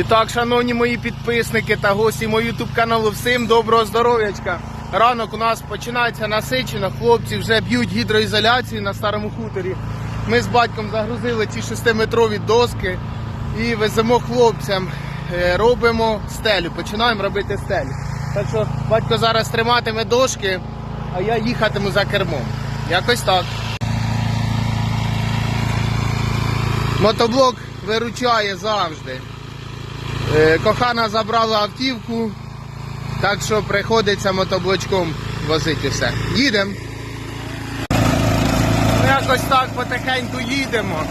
І так, шановні мої підписники та гості мого ютуб каналу, всім доброго здоров'ячка. Ранок у нас починається насичено. Хлопці вже б'ють гідроізоляцію на старому хуторі. Ми з батьком загрузили ці шестиметрові доски і веземо хлопцям. Е, Робимо стелю, починаємо робити стелю. Так що батько зараз триматиме дошки, а я їхатиму за кермом. Якось так. Мотоблок виручає завжди. Е, Кохана забрала автівку, так що приходиться мотоблочком возити все. Їдемо. Ну, якось так потихеньку їдемо.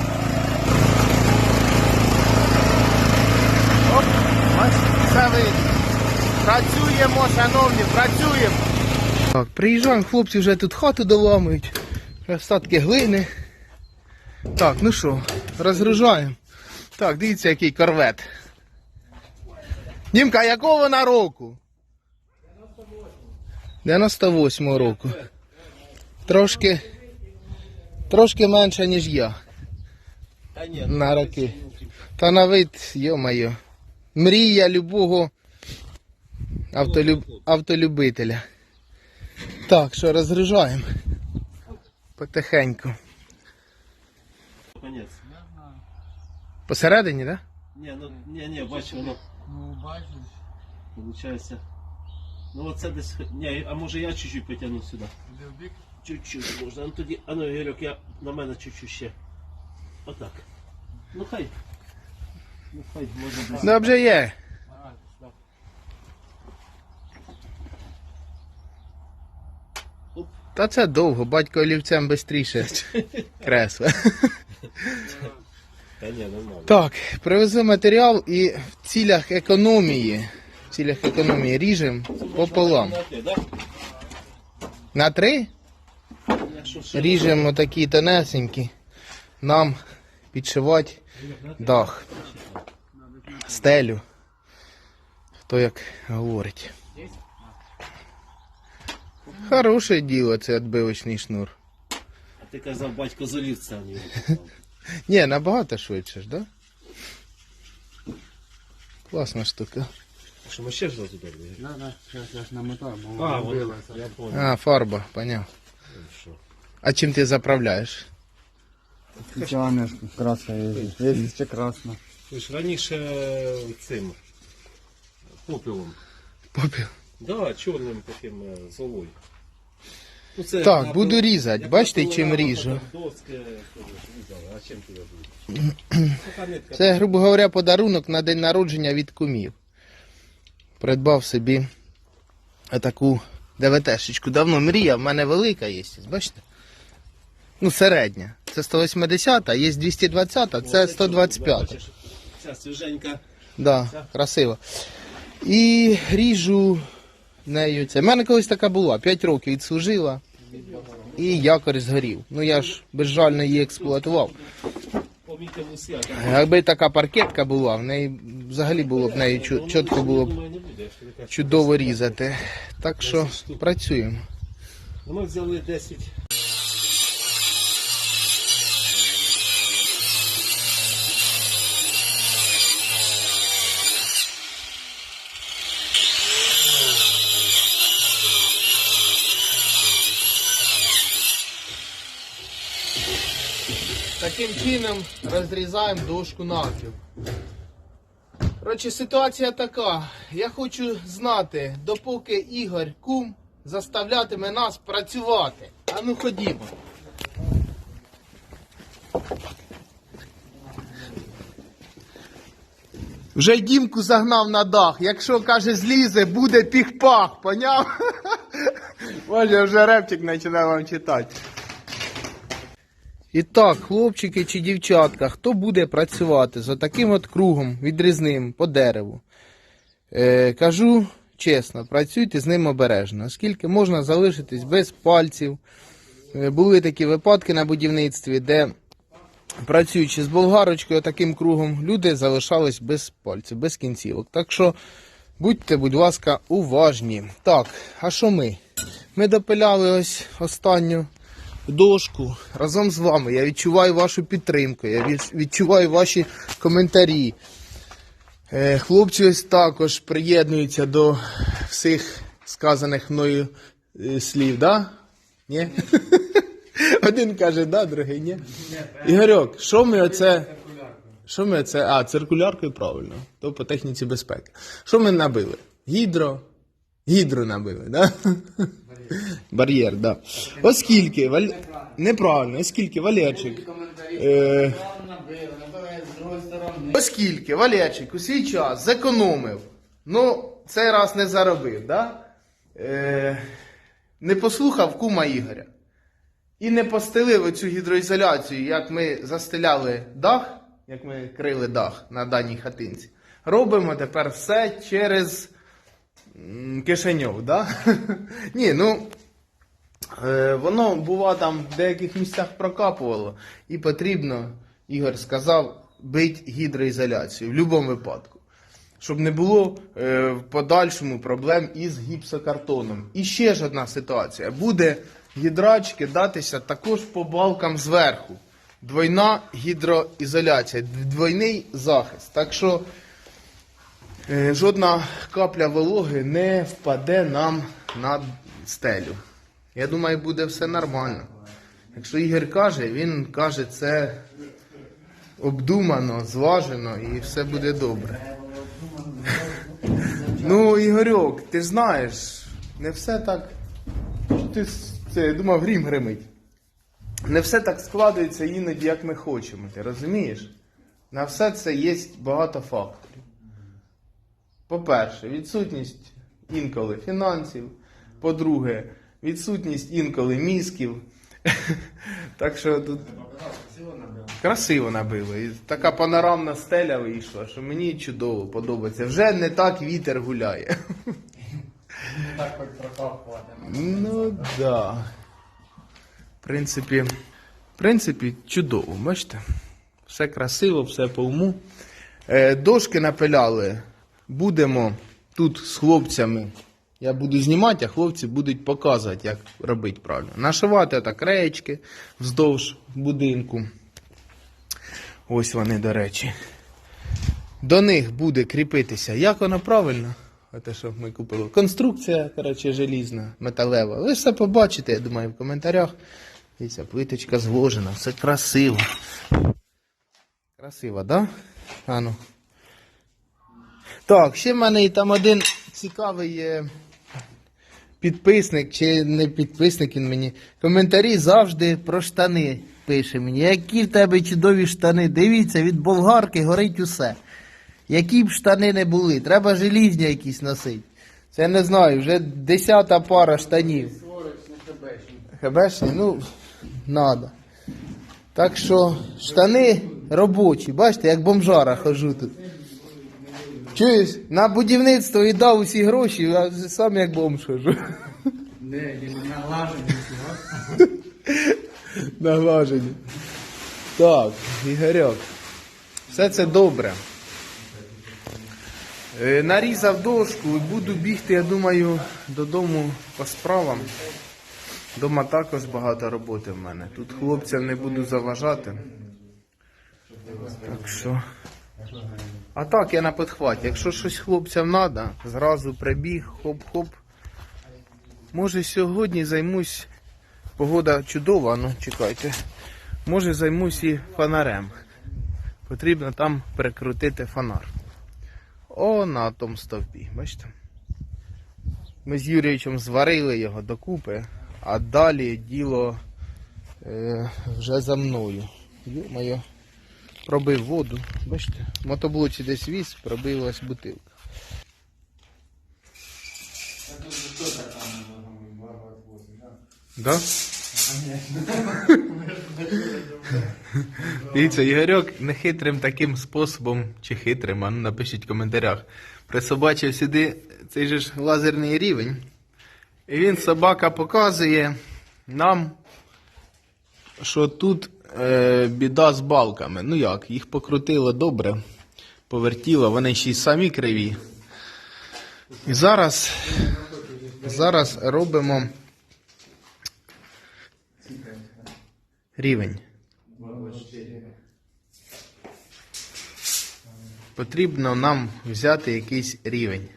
Оп, ось все видно. Працюємо, шановні, працюємо. Так, приїжджаємо, хлопці вже тут хату доламують. Остатки глини. Так, ну що, розгружаємо. Так, дивіться, який корвет. Німка, якого вона року? 98 року. Трошки. Трошки менше, ніж я. На роки. Та на вид, йо-моє. Мрія любого автолюб... автолюбителя. Так, що розгружаємо. Потихеньку. Посередині, так? Ні, ну ні, ні, бачу, воно Ну, бачиш. виходить. Ну оце десь. Ні, а може я чуть-чуть потягну сюди. Іди в бік. Чуть-чуть можна. Ну тоді, а ну Ігорьок, я на мене чуть-чуть ще. Отак. Ну хай. Ну хай можна десь. Добре є. А, сюди. Та це довго, батько олівцем швидше кресле. Нормально. Так, привезли матеріал і в цілях економії. В цілях економії ріжемо пополам. На три ріжемо такі тонесенькі. Нам підшивати дах. Стелю. Хто як говорить. Хороше діло це відбивочний шнур. А ти казав, батько з олівця. ні. Ні, набагато швидше ж, да? Класна штука. Що ми ще ж туди Ігор? Да, да, зараз я ж намотав, бо А, воно вот, вбилося. я понял. А, фарба, поняв. Що? А чим ти заправляєш? Спеціальна ж краска є. Є ще красна. Ви ж раніше цим попелом. Попіл. Да, чорним таким е, золою. Так, буду різати. Бачите, чим ріжу? а. Це, грубо говоря, подарунок на день народження від кумів. Придбав собі таку ДВТшечку. Давно мріяв, в мене велика є, бачите? Ну, середня. Це 180, а є 220, це 125. Бачиш, Ця свіженька. Да, красиво. І ріжу нею. Це. У мене колись така була, 5 років відслужила. І якорь згорів. Ну я ж безжально її експлуатував. Якби така паркетка була, в неї взагалі було б нею чітко було б чудово різати. Так що працюємо. Ну, Ми взяли 10. Таким чином розрізаємо дошку навпіл. Коротше, ситуація така. Я хочу знати, допоки Ігор Кум заставлятиме нас працювати. А ну ходімо. Вже дімку загнав на дах. Якщо каже злізе, буде піх-пах, поняв? Боже, вже репчик починає вам читати. І так, хлопчики чи дівчатка, хто буде працювати з таким от кругом відрізним по дереву? Е, кажу чесно, працюйте з ним обережно, оскільки можна залишитись без пальців. Е, були такі випадки на будівництві, де працюючи з болгарочкою таким кругом, люди залишались без пальців, без кінцівок. Так що будьте, будь ласка, уважні. Так, а що ми? Ми допиляли ось останню дошку разом з вами. Я відчуваю вашу підтримку, я відчуваю ваші коментарі. Е, Хлопці ось також приєднуються до всіх сказаних мною е, слів, да? Ні? Один каже, да, другий ні. Ігорьок, що ми оце. Що ми оце. А, циркуляркою правильно. То по техніці безпеки. Що ми набили? Гідро. Гідро набили, да? Бар'єр, да. Оскільки, Валь... неправильно, оскільки Валерчик. Е... Оскільки Валерчик у свій час зекономив, ну, цей раз не заробив, да? Е... не послухав кума Ігоря. І не постелив оцю гідроізоляцію, як ми застеляли дах, як ми крили дах на даній хатинці. Робимо тепер все через Кишиньов, да? Ні, ну. Е, воно бува там в деяких місцях прокапувало, і потрібно, Ігор сказав, бить гідроізоляцію в будь-якому випадку. Щоб не було е, в подальшому проблем із гіпсокартоном. І ще ж одна ситуація. Буде гідрач кидатися також по балкам зверху. Двойна гідроізоляція, двойний захист. Так що жодна капля вологи не впаде нам на стелю. Я думаю, буде все нормально. Якщо Ігор каже, він каже це обдумано, зважено і все буде добре. Ну, Ігорьок, ти знаєш, не все так. Ти це, думав, грім гримить. Не все так складається іноді, як ми хочемо. Ти розумієш? На все це є багато факторів. По-перше, відсутність інколи фінансів. По-друге, відсутність інколи мізків. Так що тут красиво набило. І така панорамна стеля вийшла, що мені чудово подобається. Вже не так вітер гуляє. Так хоч прокапувати. Ну да. В принципі, в принципі, чудово, бачите? Все красиво, все по уму. Е, дошки напиляли. Будемо тут з хлопцями. Я буду знімати, а хлопці будуть показувати, як робити правильно. Нашивати так реєчки вздовж будинку. Ось вони, до речі. До них буде кріпитися. Як воно правильно? Те, що ми купили. Конструкція, коротше, желізна, металева. Ви все побачите, я думаю, в коментарях. Дивіться, плиточка зложена, все красиво. Красиво, да? Ану. Так, ще в мене там один цікавий є підписник, чи не підписник він мені. Коментарі завжди про штани пише мені. Які в тебе чудові штани. Дивіться, від болгарки горить усе. Які б штани не були, треба желізні якісь носити. Це не знаю, вже десята пара штанів. Хебешні, ну, надо. Так що штани робочі, бачите, як бомжара хожу тут. Чуєш, на будівництво і дав усі гроші, а сам як бомж хожу. Не, не налажені. Наглажені. Так, Ігорьок. Все це добре. Е, Нарізав дошку і буду бігти, я думаю, додому по справам. Дома також багато роботи в мене. Тут хлопцям не буду заважати. Так що. А так, я на підхваті. Якщо щось хлопцям треба, зразу прибіг, хоп-хоп. Може сьогодні займусь. Погода чудова, ну чекайте. Може займусь і фонарем. Потрібно там прикрутити фонар. О, на тому стовпі, бачите? Ми з Юрійовичем зварили його докупи, а далі діло е, вже за мною. Йо-моє, пробив воду. Бачите? В мотоблоці десь віз, пробилась бутилка. Да? Дивіться, Ігорьок нехитрим таким способом, чи хитрим, а ну напишіть в коментарях. Присобачив сюди цей же ж лазерний рівень. І він собака показує нам, що тут е, біда з балками. Ну як, їх покрутило добре, повертіло, вони ще й самі криві. І зараз, зараз робимо рівень. потрібно нам взяти якийсь рівень.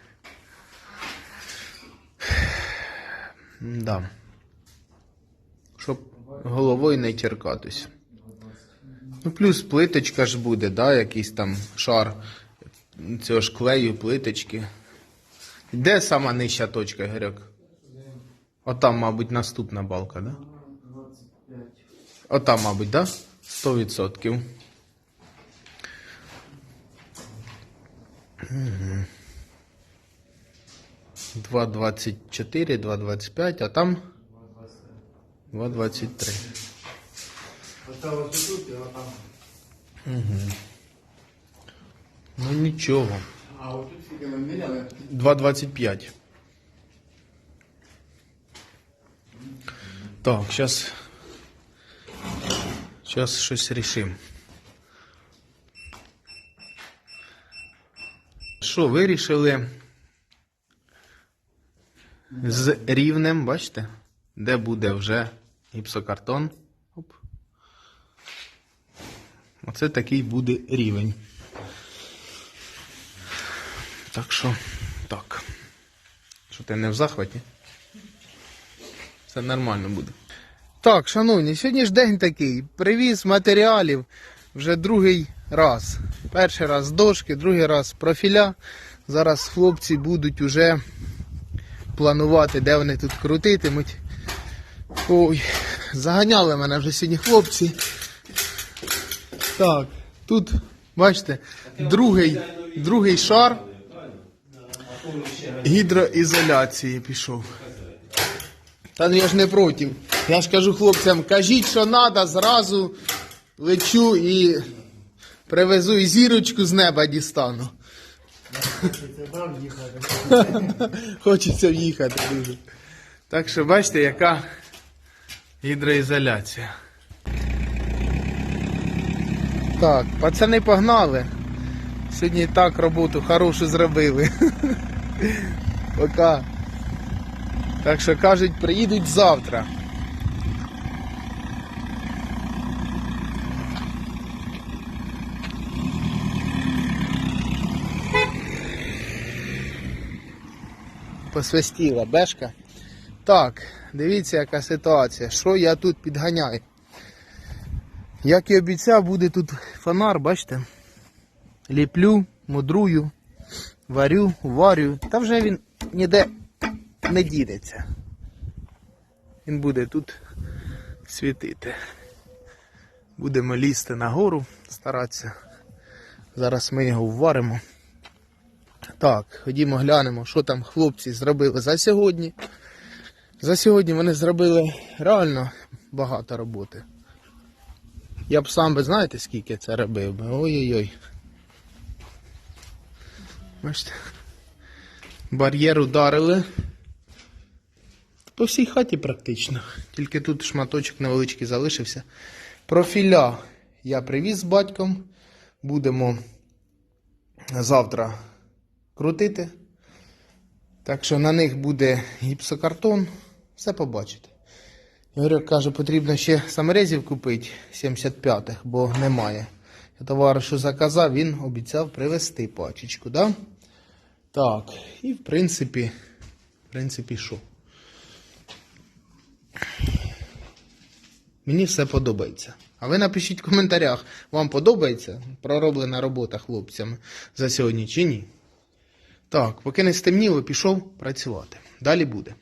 Да. Щоб головою не черкатись. Ну, плюс плиточка ж буде, да, якийсь там шар цього ж клею, плиточки. Де сама нижча точка, Герьок? Отам, мабуть, наступна балка, да? Отам, мабуть, да? 100%. Угу. 2,24, 2,25, а там 2,23. Осталось тут, а там. Ну нічого. А от тут скільки ми міряли? 2,25. Так, зараз. Зараз щось рішимо. Що, вирішили з рівнем, бачите? Де буде вже гіпсокартон. Оп. Оце такий буде рівень. Так що, так. Що ти не в захваті? Все нормально буде. Так, шановні, сьогодні ж день такий. Привіз матеріалів вже другий раз. Перший раз дошки, другий раз профіля. Зараз хлопці будуть уже планувати, де вони тут крутитимуть. Ой, заганяли мене вже сьогодні хлопці. Так, тут, бачите, другий, другий шар гідроізоляції пішов. Та ну я ж не проти. Я ж кажу хлопцям, кажіть, що треба, зразу лечу і привезу і зірочку з неба дістану. Хочеться в'їхати дуже. Так що бачите, яка гідроізоляція. Так, пацани погнали. Сьогодні так роботу хорошу зробили. Пока. Так що кажуть, приїдуть завтра. Посвистіла бешка. Так, дивіться, яка ситуація. Що я тут підганяю? Як і обіцяв, буде тут фонар, бачите? Ліплю, мудрую, варю, варю. Та вже він ніде не дінеться. Він буде тут світити. Будемо лізти нагору, старатися. Зараз ми його вваримо. Так, ходімо глянемо, що там хлопці зробили за сьогодні. За сьогодні вони зробили реально багато роботи. Я б сам би знаєте, скільки це робив би. Ой-ой-ой. Бачите. Бар'єр ударили. По всій хаті практично. Тільки тут шматочок невеличкий залишився. Профіля я привіз з батьком. Будемо завтра крутити. Так що на них буде гіпсокартон. Все побачите. Ігорьок каже, потрібно ще саморезів купити 75-х, бо немає. Я товаришу заказав, він обіцяв привезти пачечку, да? Так, і в принципі, в принципі, що? Мені все подобається. А ви напишіть в коментарях, вам подобається пророблена робота хлопцями за сьогодні чи ні. Так, поки не стемніло, пішов працювати. Далі буде.